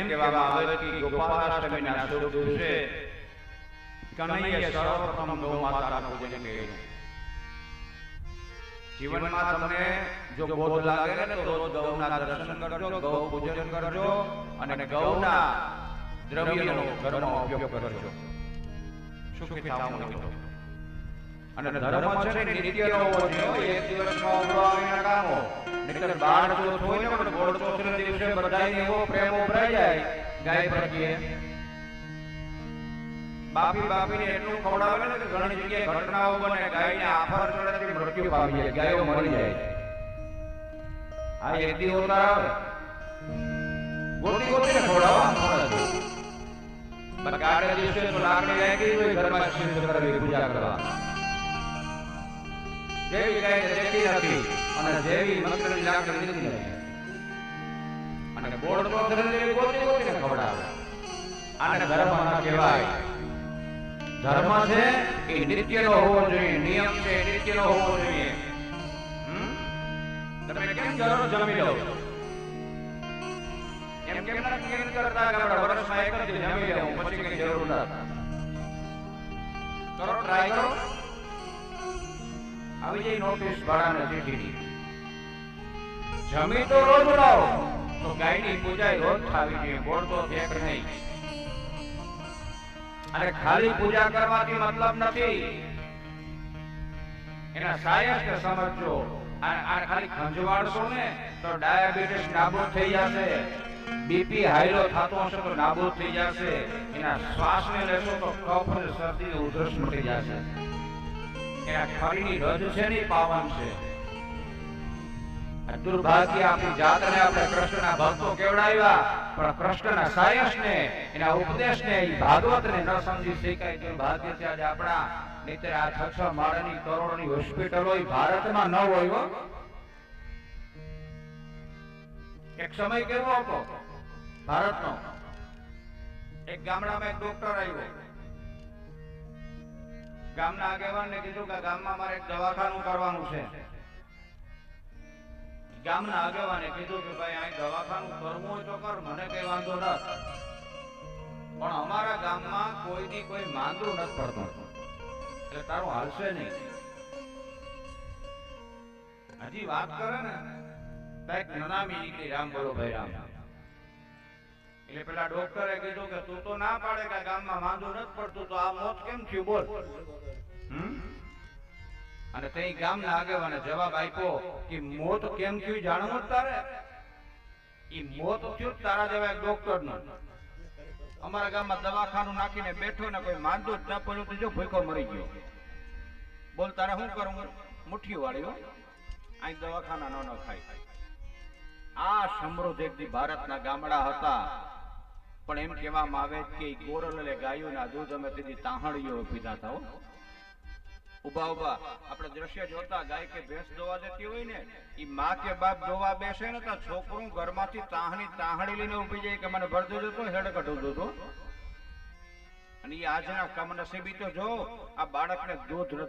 એમ કહેવામાં આવે કે ગોપાલાષ્ટમીના શુભ દિવસે કનૈયે સર્વપ્રથમ ગૌ માતાનું પૂજન કર્યું. જીવનમાં તમને જો બોધ લાગે ને તો રોજ ગૌના દર્શન કરજો, ગૌ પૂજન કરજો અને ગૌના દ્રવ્યનો ઘરનો ઉપયોગ કરજો. સુખી થાવ અને ધર્મ છે ને નિત્યનો હોવો જોઈએ એક દિવસમાં ઉભરાવીને કામો. નહીંતર બાર ચોથ હોય ને પણ ગોળ ચોથના દિવસે બધાયને એવો પ્રેમ ઉભરાઈ જાય, ગાય પ્રત્યે. બાપી બાપીને એટલું ખવડાવે ને કે ઘણી જગ્યાએ ઘટનાઓ બને, ગાયને આફર ચડેથી મૃત્યુ પામી જાય, ગાયો મરી જાય. આ એક દી ઉતાર આવે. ગોતી ગોતીને ખવડાવો આમ ખવડાવજો. પણ ગાડે દિવસે તો લાકડી લાગી હોય ઘરમાં સિદ્ધ કરવી પૂજા કરવા. જેવી ગાય દેખી નથી અને જેવી મગરની લાકડી લીધી નથી અને બોર્ડ પર ધરેલી ગોતી ગોતીને ખવડાવે. આને ધર્મ ના કહેવાય. ધર્મ છે એ નિત્યનો હોવો જોઈએ, નિયમ છે નિત્યનો હોવો જોઈએ. તમે કેમ ઘરનો જમી લો? એમ કેમ નથી કેમ કરતા કે આપણે વર્ષમાં એક જ જમી લેવું પછી કઈ જરૂર નથી. કરો ટ્રાય કરો. આવી જાય નોટિસ ભાડાને ચીઠીની જમી તો રોજ લાવો તો ગાયની પૂજા રોજ થાવી જોઈએ, ગોળ તો ફેંક નહીં. અને ખાલી પૂજા કરવાથી મતલબ નથી. એના સાયન્સ ને સમજજો. આ ખાલી ખંજવાડશો ને તો ડાયાબિટીસ નાબૂદ થઈ જશે. બીપી હાઈલો થતો હશે તો નાબૂદ થઈ જશે. એના શ્વાસને લેશો તો કફ અને શરદી ઉધરસ મટી જશે. એના ખરીની રજ છે ને પાવન છે. દુર્ભાગ્ય આપણી જાતને આપણે કૃષ્ણના ભક્તો કેવડાવ્યા, પણ કૃષ્ણના સાયસને એના ઉપદેશને, એ ભાગવતને ન સમજી શકાય દુર્ભાગ્ય છે આજે આપણા. નહીતર આ છ છ માળની કરોડની હોસ્પિટલો ભારતમાં ન હોય એક સમય કેવો હતો? ભારતનો. એક ગામડામાં એક ડોક્ટર આવ્યો. ગામના આગેવાનને કીધું કે ગામમાં મારે એક દવાખાનું કરવાનું છે. ગામના આગેવાને કીધું કે ભાઈ, અહીં દવાખાનું કરવું હોય તો કર, મને કઈ વાંધો ન પણ અમારા ગામમાં કોઈ દી કોઈ માંદું નથી પડતું. એટલે તારું હાલશે નહીં. હજી વાત કરે ને કંઈક નનામી નીકળી, રામ બોલો ભાઈ, રામ. એટલે પેલા ડોક્ટરે કીધું કે, તું તો ના પાડે કે ગામમાં માંદું નથી પડતું, તો આ મોત કેમ થયું, બોલ. હમ? અને તે ગામના આગેવાને જવાબ આપ્યો કે મોત કેમ થયું જાણવું તારે? એ મોત થયું તારા જેવા એક ડોક્ટરનું અમારા ગામમાં દવાખાનું નાખીને બેઠો ને કોઈ માંદો જ ન પડ્યો તો જો ભૂખો મરી ગયો. બોલ, તારે શું કરું મુઠ્ઠી વાળ્યો અહીં દવાખાના ન ન ખાય. આ સમૃદ્ધ એક ભારતના ગામડા હતા. પણ એમ કહેવામાં આવે કે ઈ ગોરલે ગાયોના દૂધ અમે તેથી તાહણીઓ પીધા હતા ઊભા ઊભા આપણે દ્રશ્ય જોતા ગાય કે ભેંસ જોવા જતી હોય ને એ માં કે બાપ જોવા બેસે ને તો છોકરું ઘરમાંથી તાહણી તાહણી લઈને ઊભી જાય કે મને ભરતો જતો હેડ કઢું દો અને એ આજના કમનસીબી તો જો, આ બાળકને દૂધ